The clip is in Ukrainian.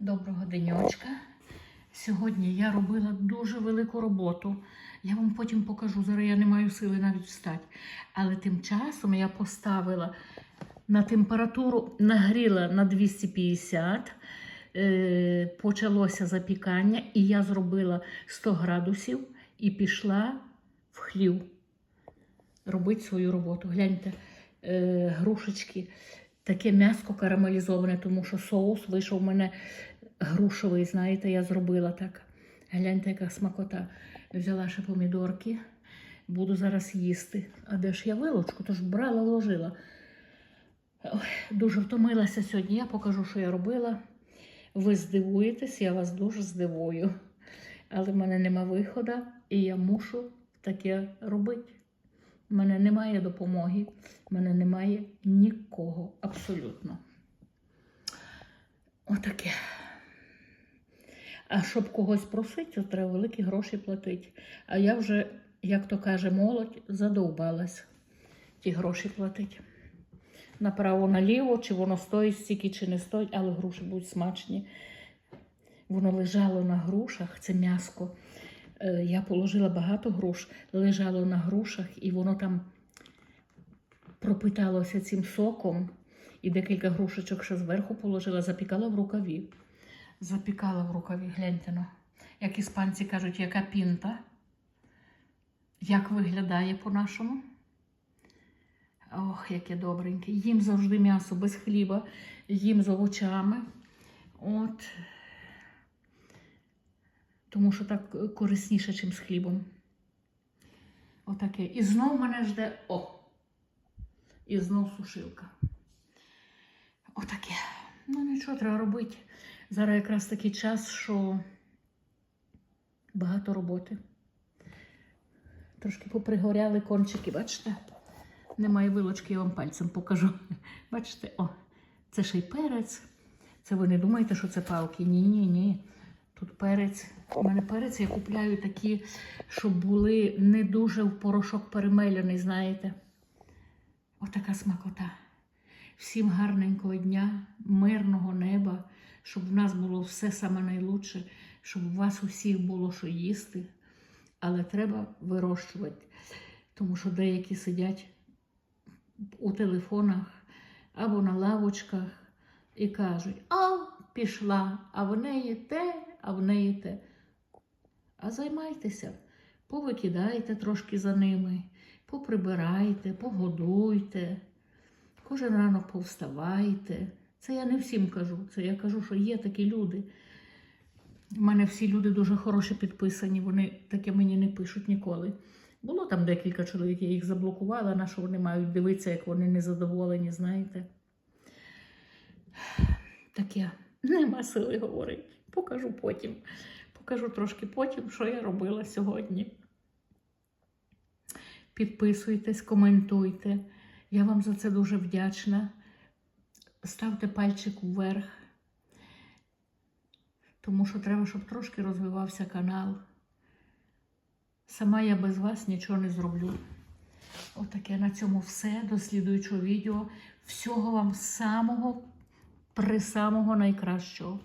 Доброго денечка. Сьогодні я робила дуже велику роботу. Я вам потім покажу. Зараз я не маю сили навіть встати. Але тим часом я поставила на температуру, нагріла на 250, е, почалося запікання, і я зробила 100 градусів і пішла в хлів робити свою роботу. Гляньте, е, грушечки, таке м'яско карамелізоване, тому що соус вийшов у мене грушовий, знаєте, я зробила так. Гляньте, яка смакота. Взяла ще помідорки, буду зараз їсти. А де ж я вилочку? Тож брала, ложила. Ой, дуже втомилася сьогодні. Я покажу, що я робила. Ви здивуєтесь, я вас дуже здивую. Але в мене нема виходу, і я мушу таке робити. У мене немає допомоги, в мене немає нікого абсолютно. Отаке. А щоб когось просити, то треба великі гроші платити. А я вже, як то каже молодь, задовбалась ті гроші платити. Направо наліво, чи воно стоїть стільки, чи не стоїть, але груші будуть смачні. Воно лежало на грушах, це м'яско. Е, Я положила багато груш, лежало на грушах, і воно там пропиталося цим соком. І декілька грушечок ще зверху положила, запікала в рукаві. Запікала в рукаві, гляньте ну. Як іспанці кажуть, яка пінта. Як виглядає по-нашому? Ох, яке добреньке. Їм завжди м'ясо без хліба, їм з овочами. От. Тому що так е, корисніше, ніж з хлібом. Отаке. І знов мене жде о. І знов сушилка. Отаке. Ну нічого треба робити. Зараз якраз такий час, що багато роботи. Трошки попригоряли кончики, бачите? Немає вилочки, я вам пальцем покажу. Бачите, о, це ще й перець. Це ви не думаєте, що це палки? Ні, ні, ні. Тут перець. У мене перець я купляю такі, щоб були не дуже в порошок перемеляний, знаєте. Отака смакота. Всім гарненького дня, мирного неба, щоб в нас було все саме найлучше, щоб у вас усіх було що їсти. Але треба вирощувати, тому що деякі сидять у телефонах або на лавочках і кажуть: а, пішла, а в неї те, а в неї те. А займайтеся, повикидайте трошки за ними, поприбирайте, погодуйте. Кожен ранок повставайте. Це я не всім кажу. Це я кажу, що є такі люди. У мене всі люди дуже хороші підписані, вони таке мені не пишуть ніколи. Було там декілька чоловік, я їх заблокувала, на що вони мають дивитися, як вони незадоволені, знаєте. Таке нема сили говорити. Покажу потім. Покажу трошки потім, що я робила сьогодні. Підписуйтесь, коментуйте. Я вам за це дуже вдячна. Ставте пальчик вверх, тому що треба, щоб трошки розвивався канал. Сама я без вас нічого не зроблю. Отаке на цьому все. До слідуючого відео. Всього вам самого при самого найкращого.